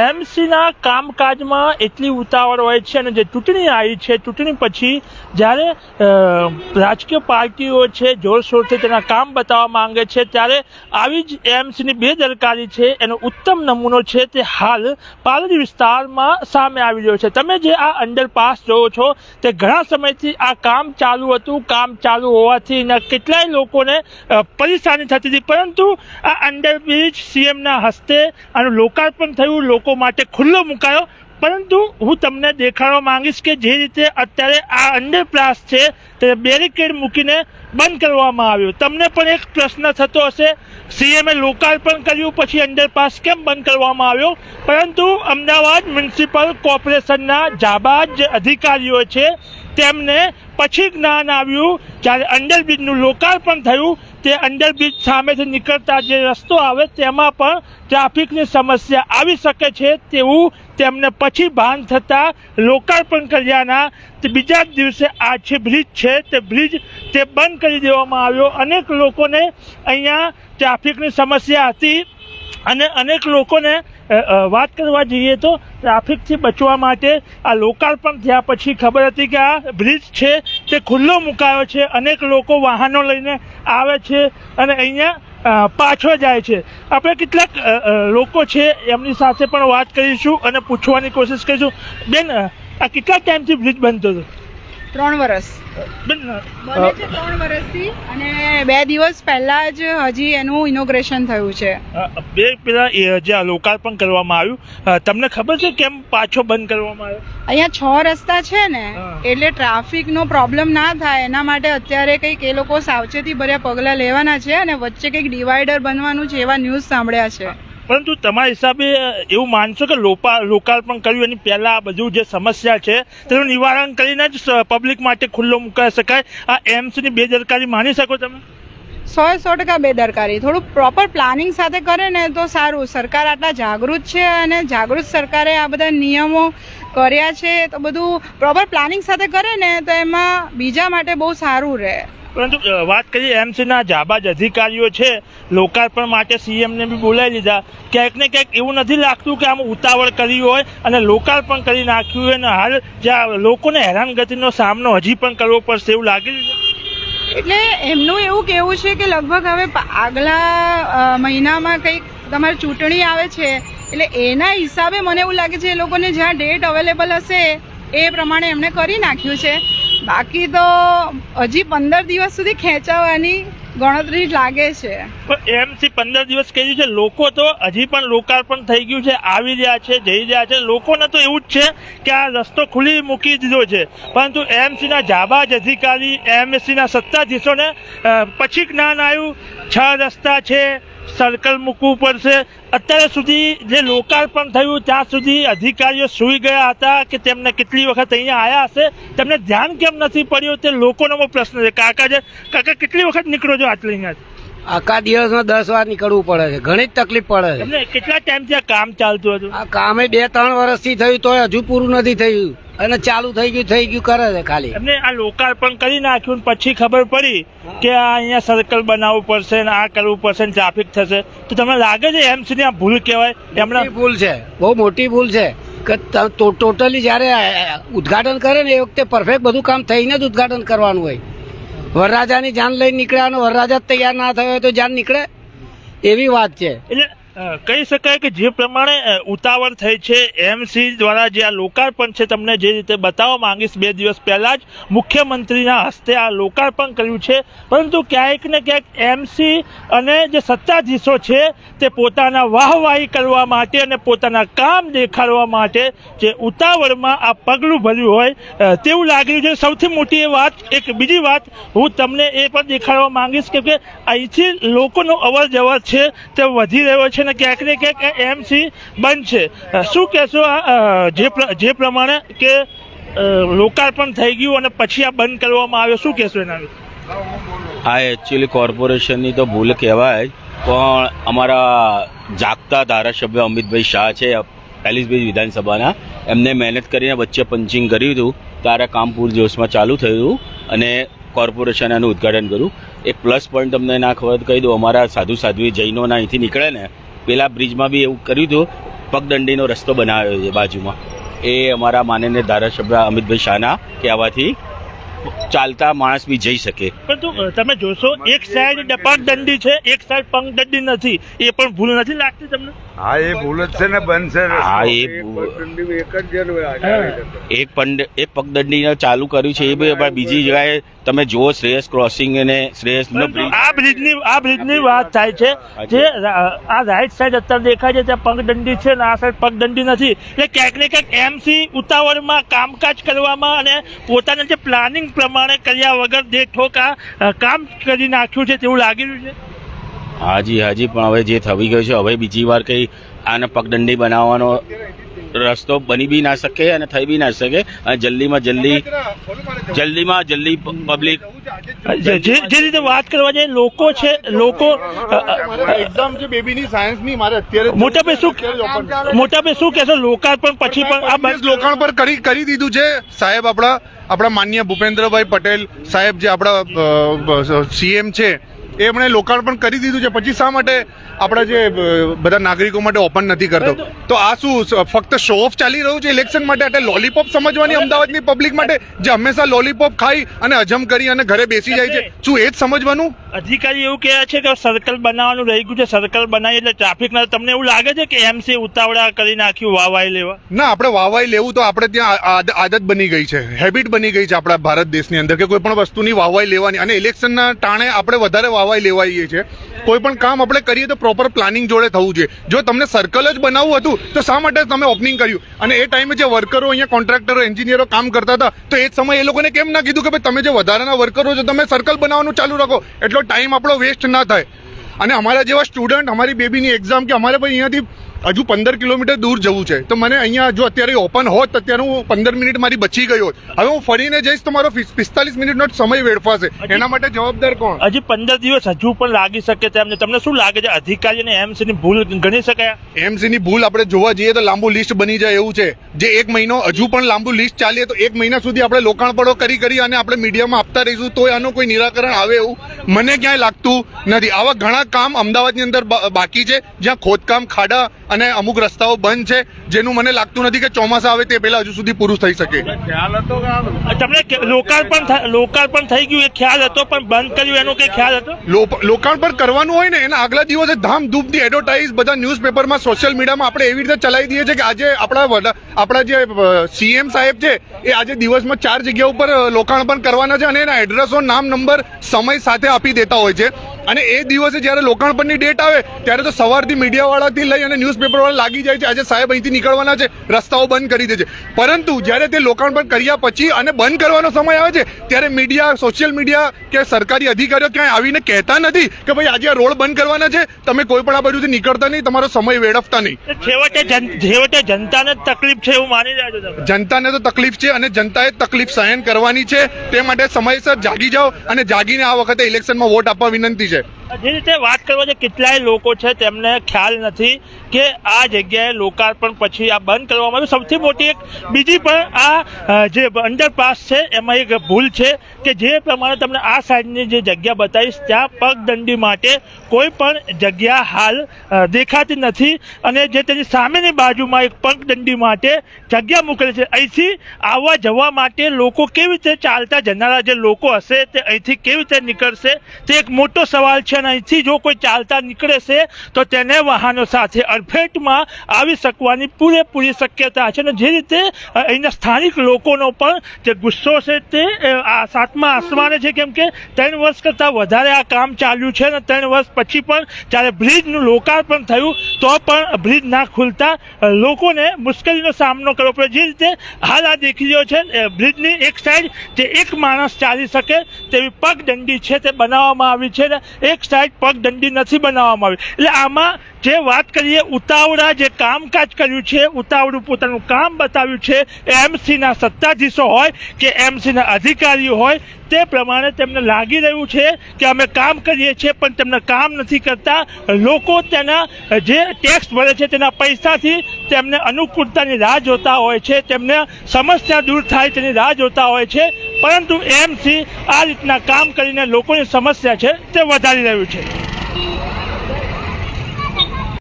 એમસીના કામકાજમાં એટલી ઉતાવળ હોય છે અને જે ચૂંટણી આવી છે, ચૂંટણી પછી જ્યારે રાજકીય પાર્ટીઓ છે, જોરશોરથી તેના કામ બતાવવા માંગે છે, ત્યારે આવી જ એમસીની બેદરકારી છે, એનો ઉત્તમ નમૂનો છે તે હાલ પાલડી વિસ્તારમાં સામે આવી રહ્યો છે. તમે જે આ અંડરપાસ જોવો છો, તે ઘણા સમયથી આ કામ ચાલુ હતું, કામ ચાલુ હોવાથી એના કેટલાય લોકોને પરેશાની થતી હતી. પરંતુ આ અંડરબ્રિજ સીએમના હસ્તે આનું લોકાર્પણ થયું લોકો માટે ખુલ્લો મુકાયો. પરંતુ હું તમને દેખાડવા માંગીશ કે જે રીતે અત્યારે આ અંડરપાસ છે તે બેરિકેડ મૂકીને બંધ કરવામાં આવ્યો. તમને પણ એક પ્રશ્ન થતો હશે, સીએમએ લોકાર્પણ કર્યું, પછી અંડરપાસ કેમ બંધ કરવામાં આવ્યો? પરંતુ અમદાવાદ મ્યુનિસિપલ કોર્પોરેશનના જાબાજ અધિકારીઓ છે તેમને પછી જ્ઞાન આવ્યું, જ્યારે અંડરબ્રિજનું લોકાર્પણ થયું, તે અંડરબ્રિજ સામેથી નીકળતા જે રસ્તો આવે, તેમાં પણ ટ્રાફિકની સમસ્યા આવી શકે છે તેવું તેમને પછી ભાન થતાં લોકાર્પણ કર્યાના બીજા જ દિવસે આ જે બ્રિજ છે, તે બ્રિજ તે બંધ કરી દેવામાં આવ્યો. અનેક લોકોને અહીંયા ટ્રાફિકની સમસ્યા હતી અને અનેક લોકોને વાત કરવા જઈએ તો ટ્રાફિકથી બચવા માટે આ લોકાર્પણ થયા પછી ખબર હતી કે આ બ્રિજ છે, તે ખુલ્લો મુકાયો છે, અનેક લોકો વાહનો લઈને આવે છે અને અહીંયા પાછળ પાછો જાય છે. આપણે કેટલાક લોકો છે, એમની સાથે પણ વાત કરીશું અને પૂછવાની કોશિશ કરીશું. બેન આ કેટલા ટાઈમથી બ્રિજ બનતો હતો? ત્રણ વર્ષ બને છે ત્રણ વર્ષથી અને બે દિવસ પહેલા જ હજી એનું ઇનોગ્રેશન થયું છે. બે પેલા જે લોકાર્પણ કરવામાં આવ્યું તમને ખબર છે કેમ પાછો બંધ કરવામાં આવ્યો? અહીંયા છ રસ્તા છે ને. એટલે ટ્રાફિકનો પ્રોબ્લેમ ના થાય એના માટે અત્યારે કંઈક એ લોકો સાવચેતી ભર્યા પગલાં લેવાના છે અને વચ્ચે કંઈક ડિવાઈડર બનવાનું છે એવા ન્યૂઝ સાંભળ્યા છે. પરંતુ તમારા હિસાબે એવું માનશો કે લોકાર્પણ કર્યું એની પહેલા આ બધું જે સમસ્યા છે, તેનું નિવારણ કરીને જ પબ્લિક માટે ખુલ્લો મુકાઈ શકાય? આ એમ્સની બેદરકારી માની શકો તમે? સો સો ટકા બેદરકારી. થોડું પ્રોપર પ્લાનિંગ સાથે કરે ને તો સારું. સરકાર આટલા જાગૃત છે અને જાગૃત સરકારે આ બધા નિયમો કર્યા છે, તો બધું પ્રોપર પ્લાનિંગ સાથે કરે ને તો એમાં બીજા માટે બહુ સારું રહે. પરંતુ વાત કરીએ એમસીના જાબાજ અધિકારીઓ છે, લોકાર્પણ માટે સીએમને બી બોલાવી લીધા. ક્યાંક ને ક્યાંક એવું નથી લાગતું કે આમ ઉતાવળ કરી હોય અને લોકાર્પણ કરી નાખ્યું હોય અને હાલ જ્યાં લોકોને હેરાનગતિનો સામનો હજી પણ કરવો પડશે એવું લાગી એટલે એમનું એવું કહેવું છે કે લગભગ હવે આગલા મહિનામાં કંઈક તમારી ચૂંટણી આવે છે, એટલે એના હિસાબે મને એવું લાગે છે એ લોકોને જ્યાં ડેટ અવેલેબલ હશે એ પ્રમાણે એમણે કરી નાખ્યું છે. બાકી તો હજી પંદર દિવસ સુધી ખેંચાવાની ગણતરી લાગે છે. પણ એમથી પંદર દિવસ કહ્યું છે, લોકો તો હજી પણ લોકાર્પણ થઈ ગયું છે, આવી રહ્યા છે, જઈ રહ્યા છે. લોકોને તો એવું જ છે કે આ રસ્તો ખુલ્લી મૂકી દીધો છે. પરંતુ એમસીના જાબાજ અધિકારી, એમએસસીના સત્તાધીશોને પછી જ્ઞાન આવ્યું છ રસ્તા છે સર્કલ મૂકવું પડશે. અત્યાર સુધી જે લોકાર્પણ થયું ત્યાં સુધી અધિકારીઓ સૂઈ ગયા હતા કે તેમને કેટલી વખત અહીંયા આવ્યા હશે. તેમને ધ્યાન કેમ નથી પડ્યું? તે લોકોનો પ્રશ્ન છે. કાકા છે કાકા કેટલી વખત નીકળો છો આટલી અહીંયા? આખા દિવસમાં દસ વાર નીકળવું પડે છે. ઘણી જ તકલીફ પડે છે. કેટલા ટાઈમથી આ કામ ચાલતું હતું? આ કામે બે ત્રણ વર્ષથી થયું તો હજુ પૂરું નથી થયું. અને ચાલુ થઈ ગયું થઈ ગયું કરે છે ખાલી. એમને આ લોકાર્પણ કરી નાખ્યું ને પછી ખબર પડી કે આ અહીંયા સર્કલ બનાવવું પડશે ને આ કરવું પડશે ને ટ્રાફિક થશે. તો તમને લાગે છે એમસી ની આ ભૂલ કહેવાય? એમના ભૂલ છે. બહુ મોટી ભૂલ છે. કે ટોટલી જ્યારે ઉદઘાટન કરે ને એ વખતે પરફેક્ટ બધું કામ થઈને જ ઉદ્ઘાટન કરવાનું હોય. વરરાજાની જાન લઈને નીકળ્યા અને વરરાજા તૈયાર ના થયો હોય તો જાન નીકળે? એવી વાત છે. એટલે કહી શકાય કે જે પ્રમાણે ઉતાવળ થઈ છે એમસી દ્વારા જે આ લોકાર્પણ છે, તમને જે રીતે બતાવવા માંગીશ, બે દિવસ પહેલાં જ મુખ્યમંત્રીના હસ્તે આ લોકાર્પણ કર્યું છે. પરંતુ ક્યાંક ને ક્યાંક એમસી અને જે સત્તાધીશો છે, તે પોતાના વાહવાહી કરવા માટે અને પોતાના કામ દેખાડવા માટે જે ઉતાવળમાં આ પગલું ભર્યું હોય તેવું લાગી રહ્યું છે. સૌથી મોટી એ વાત, એક બીજી વાત, હું તમને એ પણ દેખાડવા માંગીશ કે અહીંથી લોકોનો અવર જવર છે, તે વધી રહ્યો છે. ને ક્યાંક ને ક્યાંક એમસી છે શું કહેશો જે પ્રમાણે કે લોકાર્પણ થઈ ગયું અને પછી આ બંધ કરવામાં આવ્યો, શું કહેશો એના વિશે? આ એકચ્યુઅલી કોર્પોરેશનની તો ભૂલ કહેવાય, પણ અમારા જાગતા ધારાસભ્ય અમિતભાઈ શાહ છે, પેલિસભાઈ વિધાનસભાના, એમને મહેનત કરીને વચ્ચે પંચિંગ કર્યું હતું ત્યારે કામ પૂરજોશમાં ચાલુ થયું અને કોર્પોરેશન એનું ઉદ્ઘાટન કર્યું. એક પ્લસ પોઈન્ટ તમને ના ખબર કહી દઉં, અમારા સાધુ સાધ્વી જૈનોના અહીંથી નીકળે ને પેલા બ્રિજમાં બી એવું કર્યું હતું, પગદંડીનો રસ્તો બનાવ્યો છે બાજુમાં. એ અમારા માનનીય ધારાસભ્ય અમિતભાઈ શાહના કહેવાથી ચાલતા માણસ બી જઈ શકે. પરંતુ તમે જોશો એક સાઈડ પગદંડી છે એક સાઈડ પગદંડી નથી. એ પણ ભૂલ નથી લાગતી તમને? હા એ ભૂલ જ છે ને બનશે હા, એ એક પગદંડી જ એક પંડ એક પગદંડી ચાલુ કર્યું છે એ બી બીજી જગ્યાએ તમે જુઓ શ્રેયસ ક્રોસિંગ અને શ્રેયસ આ બ્રિજની આ બ્રિજની વાત થાય છે જે આ રાઈટ સાઈડ અત્યારે દેખાય છે ત્યાં પગદંડી છે ને આ સાઈડ પગદંડી નથી. એટલે ક્યાંક ને ક્યાંક એમસી ઉતાવળમાં કામકાજ કરવામાં અને પોતાના જે પ્લાનિંગ પ્રમાણે કર્યા વગર જે ઠોકા કામ કરી નાખ્યું છે તેવું લાગી રહ્યું છે? હાજી હાજી, પણ હવે જે થઈ ગયું છે, હવે બીજી વાર કઈ આને પગદંડી બનાવવાનો રસ્તો બની બી ના શકે અને થઈ બી ના શકે. અને જલ્દીમાં જલ્દી જલ્દીમાં જલ્દી પબ્લિક જે રીતે વાત કરવા જઈએ લોકો છે લોકો એકદમ એક્ઝામ છે બેબીની સાયન્સની મારે અત્યારે મોટા પે શું. મોટા પે શું કહેશો? લોકાર્પણ પછી પણ આ લોકાણ પર કરી કરી દીધું છે. સાહેબ આપણા આપણા માન્ય ભૂપેન્દ્રભાઈ પટેલ સાહેબ જે આપણા સીએમ છે એમણે લોકાર્પણ કરી દીધું છે. પછી શા માટે આપણા જે બધા નાગરિકો માટે ઓપન નથી કરતો? તો આ શું ફક્ત શો ઓફ ચાલી રહ્યું છે ઇલેક્શન માટે? એટલે લોલીપોપ સમજવાની અમદાવાદની પબ્લિક માટે જે હંમેશા લોલીપોપ ખાઈ અને હજમ કરી અને ઘરે બેસી જાય છે. શું એ જ સમજવાનું? અધિકારી એવું કહે છે કે સર્કલ બનાવવાનું રહી ગયું છે. સર્કલ બનાવી એટલે ટ્રાફિક ના તમને એવું લાગે છે કે એમસી ઉતાવળા કરી નાખ્યું વાવાઈ લેવા? ના આપણે વાવાઈ લેવું તો આપણે ત્યાં આદ- આદત બની ગઈ છે. હેબિટ બની ગઈ છે આપણા ભારત દેશની અંદર કે કોઈ પણ વસ્તુની વાવાઈ લેવાની. અને ઇલેક્શનના ટાણે આપણે વધારે વાવાઈ લેવાઈએ છીએ. કોઈ પણ કામ આપણે કરીએ તો પ્રોપર પ્લાનિંગ જોડે થવું જોઈએ. જો તમને સર્કલ જ બનાવવું હતું, તો શા માટે તમે ઓપનિંગ કર્યું? અને એ ટાઈમે જે વર્કરો અહીંયા કોન્ટ્રાક્ટરો એન્જિનિયરો કામ કરતા હતા, તો એ જ સમયે એ લોકોને કેમ ના કીધું કે ભાઈ તમે જે વધારાના વર્કરો છો, તમે સર્કલ બનાવવાનું ચાલુ રાખો? એટલો ટાઈમ આપણો વેસ્ટ ના થાય. અને અમારા જેવા સ્ટુડન્ટ અમારી બેબીની એક્ઝામ કે અમારે ભાઈ અહીંયાથી હજુ પંદર કિલોમીટર દૂર જવું છે. તો મને અહીંયા જો અત્યારે ઓપન હોત તો અત્યારે હું પંદર મિનિટ મારી બચી ગઈ હોત. હવે હું ફરીને જઈશ તો મારો પિસ્તાલીસ મિનિટનો સમય વેડફાશે. એના માટે જવાબદાર કોણ? હજી પંદર દિવસ હજુ પણ લાગી શકે છે છે તમને શું લાગે છે? અધિકારી અને એમસી ની ભૂલ ગણી શકાય? એમસી ની ભૂલ આપણે જોવા જઈએ તો લાંબુ લિસ્ટ બની જાય એવું છે. જે એક મહિનો હજુ પણ લાંબુ લિસ્ટ ચાલીએ તો એક મહિના સુધી આપણે લોકાણપણો કરી કરી અને આપણે મીડિયામાં આપતા રહીશું તો આનું કોઈ નિરાકરણ આવે એવું મને ક્યાંય લાગતું નથી. આવા ઘણા કામ અમદાવાદની અંદર બાકી છે. જ્યાં ખોદકામ ખાડા અને અમુક રસ્તાઓ બંધ છે જેનું મને લાગતું નથી કે ચોમાસા આવે તે પહેલા હજુ સુધી પૂરું થઈ શકે. ખ્યાલ હતો તમને લોકાર્પણ લોકાર્પણ થઈ ગયું એ ખ્યાલ હતો પણ બંધ કર્યું એનો કઈ ખ્યાલ હતો? લોકાર્પણ કરવાનું હોય ને એના આગલા દિવસે ધામધૂમથી એડવર્ટાઇઝ બધા ન્યૂઝપેપરમાં સોશિયલ મીડિયામાં આપણે એવી રીતે ચલાવી દઈએ છીએ કે આજે આપણા વડા- આપણા જે સીએમ સાહેબ છે એ આજે દિવસમાં ચાર જગ્યા ઉપર લોકાર્પણ કરવાના છે અને એના એડ્રેસો નામ નંબર સમય સાથે આપી દેતા હોય છે. અને એ દિવસે જ્યારે લોકાર્પણની ડેટ આવે ત્યારે તો સવારથી મીડિયાવાળાથી લઈ અને ન્યૂઝપેપરવાળા લાગી જાય છે. આજે સાહેબ અહીંથી નીકળવાના છે રસ્તાઓ બંધ કરી દે છે. પરંતુ જ્યારે તે લોકાર્પણ કર્યા પછી અને બંધ કરવાનો સમય આવે છે ત્યારે મીડિયા સોશિયલ મીડિયા કે સરકારી અધિકારીઓ ક્યાંય આવીને કહેતા નથી કે ભાઈ આજે આ રોડ બંધ કરવાના છે તમે કોઈ પણ આ બાજુથી નીકળતા નહીં તમારો સમય વેડફતા નહીં. છેવટે છેવટે જનતાને જ તકલીફ છે એવું માની જાય છો જનતાને તો તકલીફ છે અને જનતાએ તકલીફ સહન કરવાની છે. તે માટે સમયસર જાગી જાઓ અને જાગીને આ વખતે ઇલેક્શનમાં વોટ આપવા વિનંતી છે. જે રીતે વાત કરવા જે કેટલાય લોકો છે, તેમને ખ્યાલ નથી કે આ જગ્યાએ લોકાર્પણ પછી આ બંધ કરવામાં આવ્યું. સૌથી મોટી એક બીજી પણ આ જે અંડરપાસ છે, એમાં એક ભૂલ છે કે જે પ્રમાણે તમને આ સાઈડની જે જગ્યા બતાવીશ, ત્યાં પગદંડી માટે કોઈ પણ જગ્યા હાલ દેખાતી નથી અને જે તેની સામેની બાજુમાં એક પગદંડી માટે જગ્યા મૂકેલી છે. અહીંથી આવવા જવા માટે લોકો કેવી રીતે ચાલતા? જનારા જે લોકો હશે તે અહીંથી કેવી રીતે નીકળશે? તે એક મોટો સવાલ છે અને અહીંથી જો કોઈ ચાલતા નીકળે છે, તો તેને વાહનો સાથે અડફેટમાં આવી શકવાની પૂરેપૂરી શક્યતા છે. અને જે રીતે અહીંના સ્થાનિક લોકોનો પણ જે ગુસ્સો છે તે આ સાતમા આસમાને છે, કેમ કે ત્રણ વર્ષ કરતાં વધારે આ કામ ચાલ્યું છે. અને ત્રણ વર્ષ પછી પણ જ્યારે બ્રિજનું લોકાર્પણ થયું, તો પણ બ્રિજ ના ખુલતા લોકોને મુશ્કેલીનો સામનો કરવો પડે જે રીતે હાલ આ દેખી રહ્યો છે બ્રિજની એક સાઈડ જે એક માણસ ચાલી શકે તેવી પગદંડી છે તે બનાવવામાં આવી છે. ને એક સાઈડ પગદંડી નથી બનાવવામાં આવી. એટલે આમાં જે વાત કરીએ, ઉતાવળા જે કામકાજ કર્યું છે, ઉતાવળું પોતાનું કામ બતાવ્યું છે એમસીના સત્તાધીશો હોય કે એમસીના અધિકારીઓ હોય તે પ્રમાણે તેમને લાગી રહ્યું છે કે અમે કામ કરીએ છીએ, પણ તેમને કામ નથી કરતા. લોકો તેના, જે ટેક્સ ભરે છે તેના પૈસાથી તેમને અનુકૂળતાની રાહ જોતા હોય છે, તેમને સમસ્યા દૂર થાય તેની રાહ જોતા હોય છે. પરંતુ એમથી આ રીતના કામ કરીને લોકોની સમસ્યા છે તે વધારી રહ્યું છે.